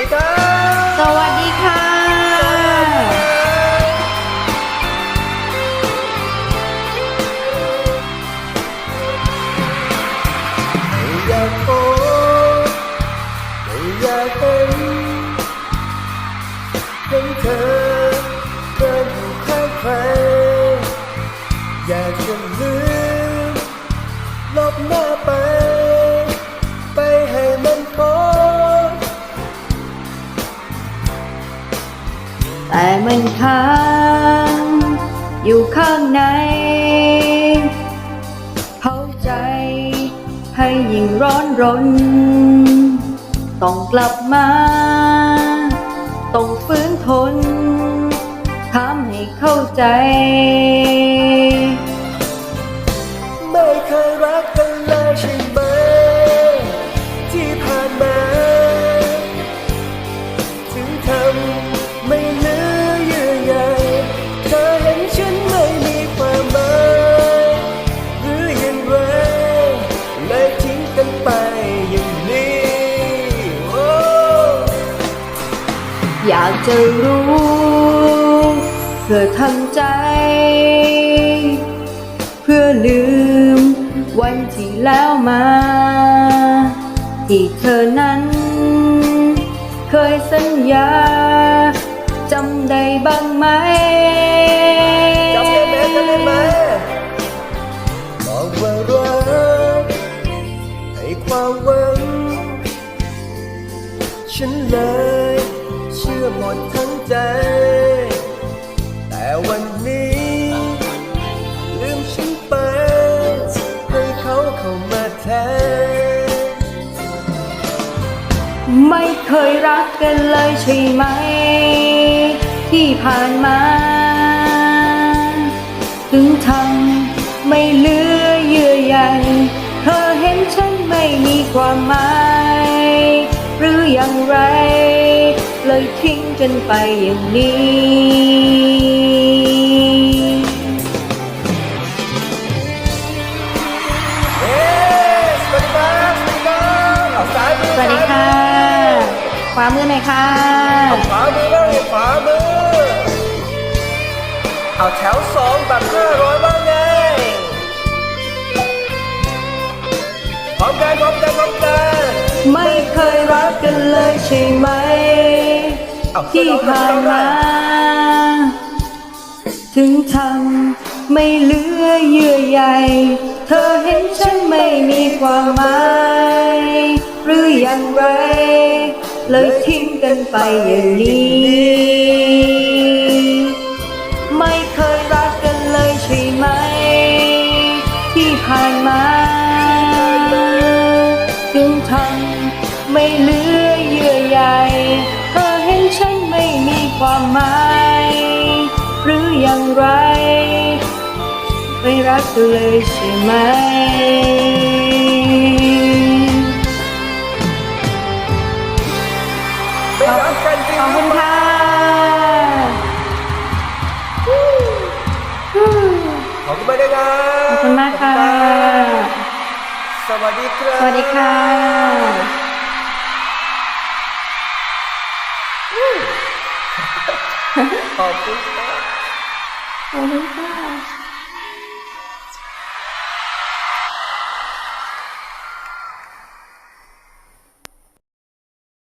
สวัสดีครับ สวัสดีค่ะ ไม่อยากพบไม่อยากเห็นเห็นเธอ แต่มันค้างอยู่ข้างในเผาใจให้ยิ่งร้อนรน ต้องกลับมา ต้องฟื้นทนทำให้เข้าใจ ไม่เคยรัก อยากจะรู้เพื่อทำใจ เพื่อลืม วันที่แล้วมา ที่เธอนั้น เคยสัญญาจำได้บ้างไหมจำได้ไหมจำได้ไหมบอกว่ารักให้ความหวังฉันเลย เชื่อหมดทั้งใจ แต่วันนี้ ลืมฉันไป ให้เขาเข้ามาแทนไม่เคยรักกันเลยใช่ไหม ที่ผ่านมา ถึงทำไม่เหลือเยื่อใยเธอเห็นฉันไม่มีความหมาย หรืออย่างไร ยทิ้งกันไปอย่างนี้ เอ๊ะสวัสดีครับสวัสดีครับเอาซ้ายมือสวัสดีค่ะ ขวามือหน่อยค่ะ ขวามือบ้างขวามือ เอาแถวสองแบบห้าร้อยบ้างไงพร้อมกันพร้อมกันพร้อมกัน ไม่เคยรักกันเลยใช่ไหม ที่ผ่านมา ถึงทำไม่เหลือเยื่อใยเธอเห็นฉันไม่มีความหมายหรืออย่างไร เลยทิ้งกันไปอย่างนี้ ไม่เคยรักกันเลยใช่ไหม ที่ผ่านมา ถึงทำไม่เหลือ ความหมายหรืออย่างไร ไม่รักกันเลยใช่ไหมไม่รักกันจริงขอบคุณค่ะขอบคุณมากนะครัขอบคุณมากค่ะ สวัสดีครับ สวัสดีค่ะ ขอ